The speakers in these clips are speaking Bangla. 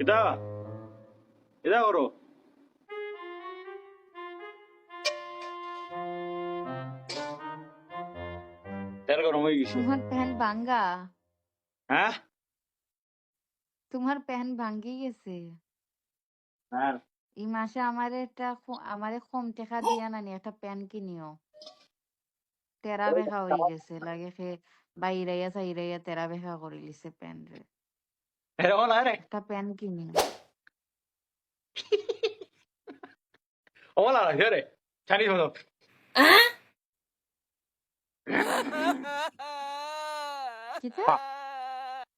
এটা এটা তেল গরম হয়ে গেছে। তোমার প্যান ভাঙ্গা? হ্যাঁ? তোমার প্যান ভাঙ্গি গেছে? এই মাসে আমার একটা খ- আমারে কম টাকা দিয়া নানি একটা প্যান কিনিও। তেরা বেখা হয়ে গেছে লাগে সে বাইরাইয়া সাইরাইয়া তেরা বেখা করে লিছে প্যান রে। এরকম না রে একটা প্যান কিনি ওলা রে রে চাইনিজ হলো কিতা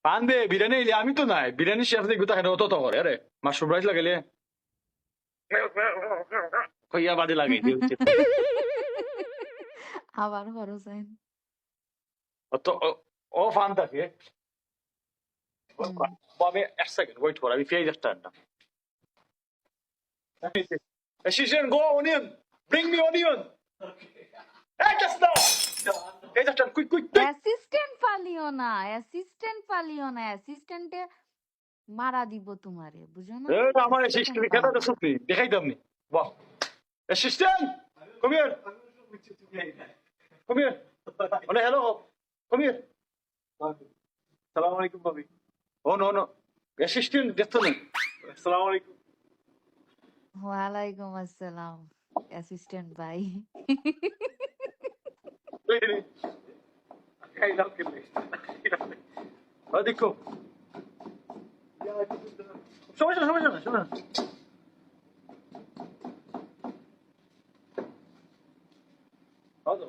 পান দে বিরিয়ানি এলে আমি তো নাই বিরিয়ানি শেফ দিয়ে গুতা খেতে অত তো করে আরে মাশরুম রাইস লাগাইলে কইয়া বাদে লাগাই দিও আবার খরচ অত ও- ও ফান থাকে হুম। আমি এক সেকেন্ড ওয়েট কর আমি পেয়ে যাচ্ছি না Assistant, go onion. Bring me onion. Hey, just now. Hey, just now. Quick, quick, quick. Assistant পালিও না অ্যাসিস্ট্যান্ট পালিও না অ্যাসিস্ট্যান্টে মারা দিব তোমারে বুঝো না Eh, আমার Assistant assistant খেতে না। তো সুপি দেখাই দামনি বাহ assistant come here come here oh hello come here সালাম আলাইকুম ভাবি oh no no. Assistant দেখতো না আসসালামু আলাইকুম ওয়ালাইকুম আসসালাম অ্যাসিস্ট্যান্ট ভাই দেখো সমস্যা সমস্যা না সমস্যা না হ্যালো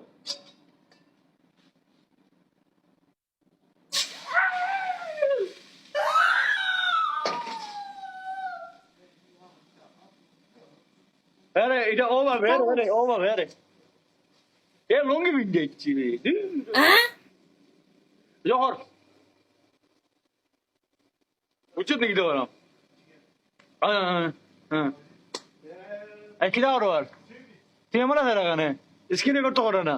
আরে এটা ওভার ভেরে আরে ওভার ভেরে এ লঙ্গি বিন্দে ইচ্ছি জহর উচিত নাকি তো হ্যাঁ হ্যাঁ এই আর তুই আমার আছে রাখানে স্ক্রিন রেকর্ড তো করে না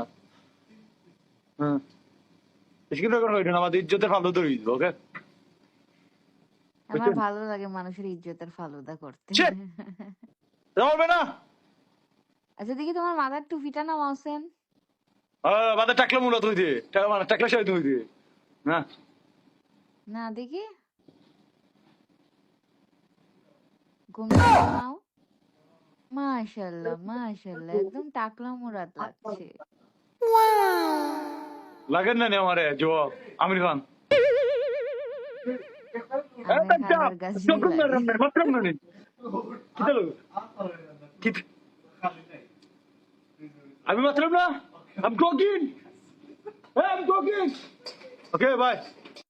হ্যাঁ স্ক্রিন রেকর্ড করে না আমাদের ইজ্জতের ফালতু ধরে দিল ওকে আমার ভালো লাগে মানুষের ইজ্জতের ফালুদা করতে! যাবে না আচ্ছা দেখি তোমার মাথার টুপিটা নামাওছেন হ্যাঁ বাদে টাকলে মূলত হইতে মানে টাকলে সাইড হইতে হ্যাঁ না? দেখি। ঘুম নাও। মাশাল্লাহ মাশাল্লাহ একদম টাকলা মুরাদ লাগছে। লাগেন না আমারে জো আমির খান। মাত্র না নি কিতা লোক কিত আমি মাত্র না I'm talking.